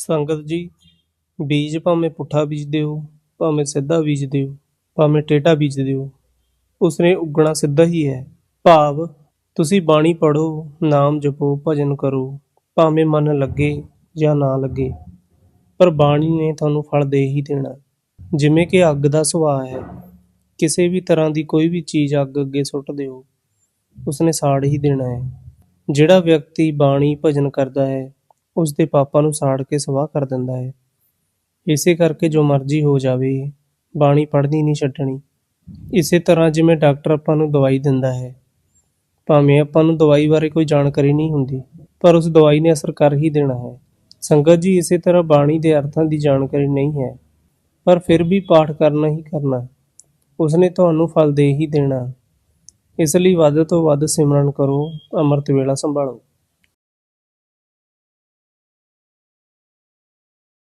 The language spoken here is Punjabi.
ਸੰਗਤ ਜੀ, ਬੀਜ ਭਾਵੇਂ ਪੁੱਠਾ ਬੀਜਦੇ ਹੋ ਭਾਵੇਂ ਸਿੱਧਾ ਬੀਜਦੇ ਹੋ ਭਾਵੇਂ ਟੇਟਾ ਬੀਜਦੇ ਹੋ ਉਸਨੇ ਉੱਗਣਾ ਸਿੱਧਾ ਹੀ ਹੈ। ਭਾਵ, ਤੁਸੀਂ ਬਾਣੀ ਪੜੋ ਨਾਮ ਜਪੋ, ਭਜਨ ਕਰੋ, ਭਾਵੇਂ ਮਨ ਲੱਗੇ ਜਾਂ ਨਾ ਲੱਗੇ, ਪਰ ਬਾਣੀ ਨੇ ਤੁਹਾਨੂੰ ਫਲ ਦੇ ਹੀ ਦੇਣਾ। ਜਿਵੇਂ ਕਿ ਅੱਗ ਦਾ ਸੁਭਾਅ ਹੈ, ਕਿਸੇ ਵੀ ਤਰ੍ਹਾਂ ਦੀ ਕੋਈ ਵੀ ਚੀਜ਼ ਅੱਗ ਅੱਗੇ ਸੁੱਟ ਦਿਓ, ਉਸਨੇ ਸਾੜ ਹੀ ਦੇਣਾ ਹੈ। ਜਿਹੜਾ ਵਿਅਕਤੀ ਬਾਣੀ ਭਜਨ ਕਰਦਾ ਹੈ ਉਸ ਦੇ ਪਾਪਾਂ ਨੂੰ ਸਾੜ ਕੇ ਸਵਾਹ ਕਰ ਦਿੰਦਾ ਹੈ। ਇਸੇ ਕਰਕੇ ਜੋ ਮਰਜ਼ੀ ਹੋ ਜਾਵੇ, ਬਾਣੀ ਪੜ੍ਹਨੀ ਨਹੀਂ ਛੱਡਣੀ। ਇਸੇ ਤਰ੍ਹਾਂ ਜਿਵੇਂ ਡਾਕਟਰ ਆਪਾਂ ਨੂੰ ਦਵਾਈ ਦਿੰਦਾ ਹੈ, ਭਾਵੇਂ ਆਪਾਂ ਨੂੰ ਦਵਾਈ ਬਾਰੇ ਕੋਈ ਜਾਣਕਾਰੀ ਨਹੀਂ ਹੁੰਦੀ, ਪਰ ਉਸ ਦਵਾਈ ਨੇ ਅਸਰ ਕਰ ਹੀ ਦੇਣਾ ਹੈ। ਸੰਗਤ ਜੀ, ਇਸੇ ਤਰ੍ਹਾਂ ਬਾਣੀ ਦੇ ਅਰਥਾਂ ਦੀ ਜਾਣਕਾਰੀ ਨਹੀਂ ਹੈ, ਪਰ ਫਿਰ ਵੀ ਪਾਠ ਕਰਨਾ ਹੀ ਕਰਨਾ। ਉਸਨੇ ਤੁਹਾਨੂੰ ਫਲ ਦੇ ਹੀ ਦੇਣਾ। ਇਸ ਲਈ ਵੱਧ ਤੋਂ ਵੱਧ ਸਿਮਰਨ ਕਰੋ, ਅੰਮ੍ਰਿਤ ਵੇਲਾ ਸੰਭਾਲੋ।